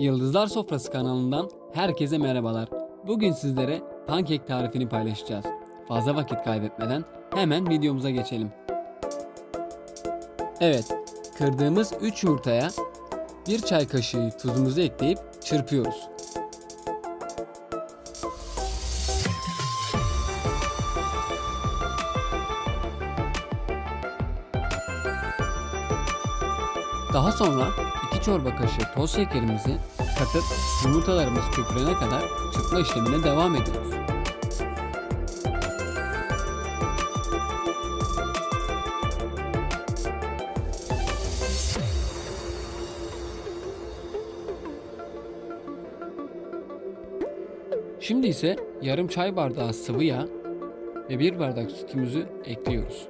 Yıldızlar Sofrası kanalından herkese merhabalar. Bugün sizlere pankek tarifini paylaşacağız. Fazla vakit kaybetmeden hemen videomuza geçelim. Evet, kırdığımız 3 yumurtaya 1 çay kaşığı tuzumuzu ekleyip çırpıyoruz. Daha sonra 2 çorba kaşığı toz şekerimizi katıp yumurtalarımız köpürene kadar çırpma işlemine devam ediyoruz. Şimdi ise yarım çay bardağı sıvı yağ ve bir bardak sütümüzü ekliyoruz.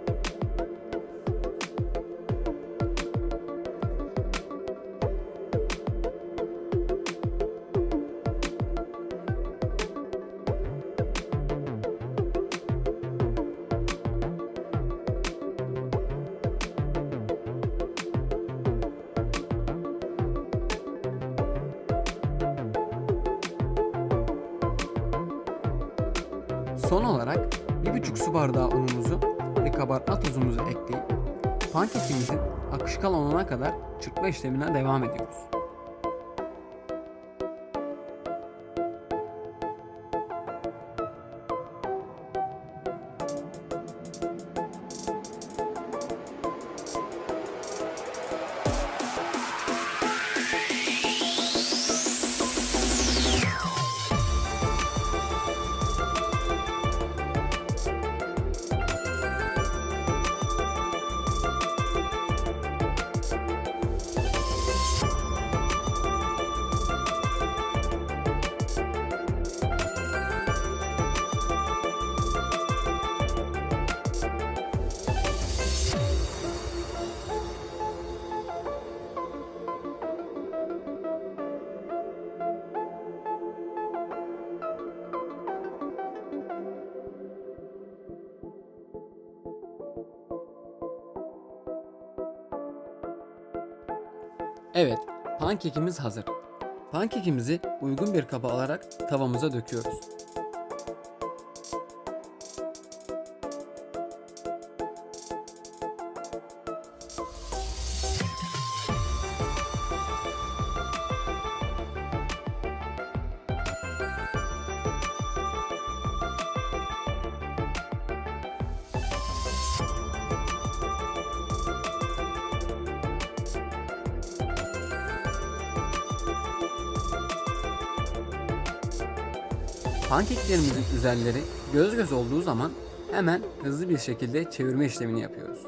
Son olarak 1,5 su bardağı unumuzu ve kabartma tuzumuzu ekleyip pankekimizin akışkan olana kadar çırpma işlemine devam ediyoruz. Evet, pankekimiz hazır. Pankekimizi uygun bir kaba alarak tavamıza döküyoruz. Pankeklerimizin üzerleri göz göz olduğu zaman hemen hızlı bir şekilde çevirme işlemini yapıyoruz.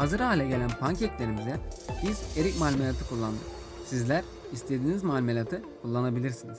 Hazır hale gelen pankeklerimize biz erik marmelatı kullandık. Sizler istediğiniz marmelatı kullanabilirsiniz.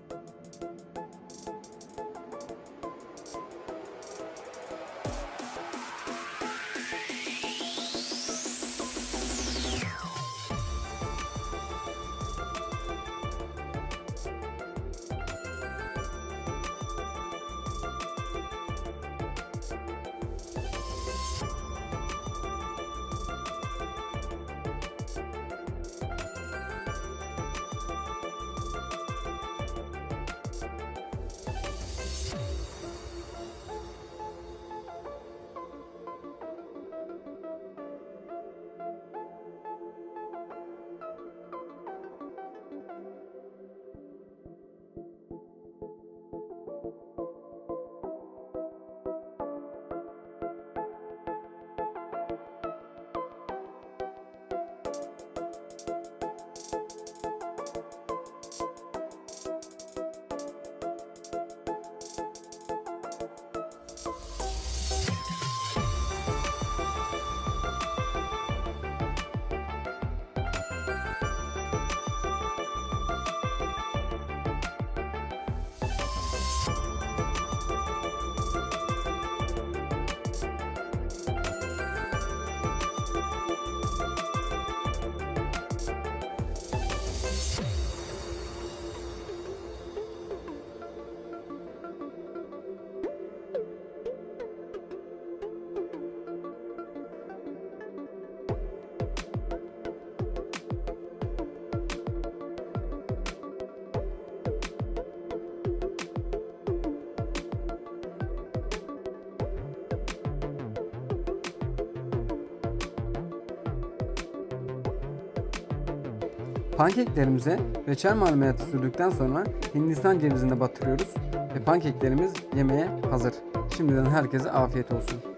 Pankeklerimize reçel marmelatı sürdükten sonra Hindistan cevizini batırıyoruz ve pankeklerimiz yemeğe hazır. Şimdiden herkese afiyet olsun.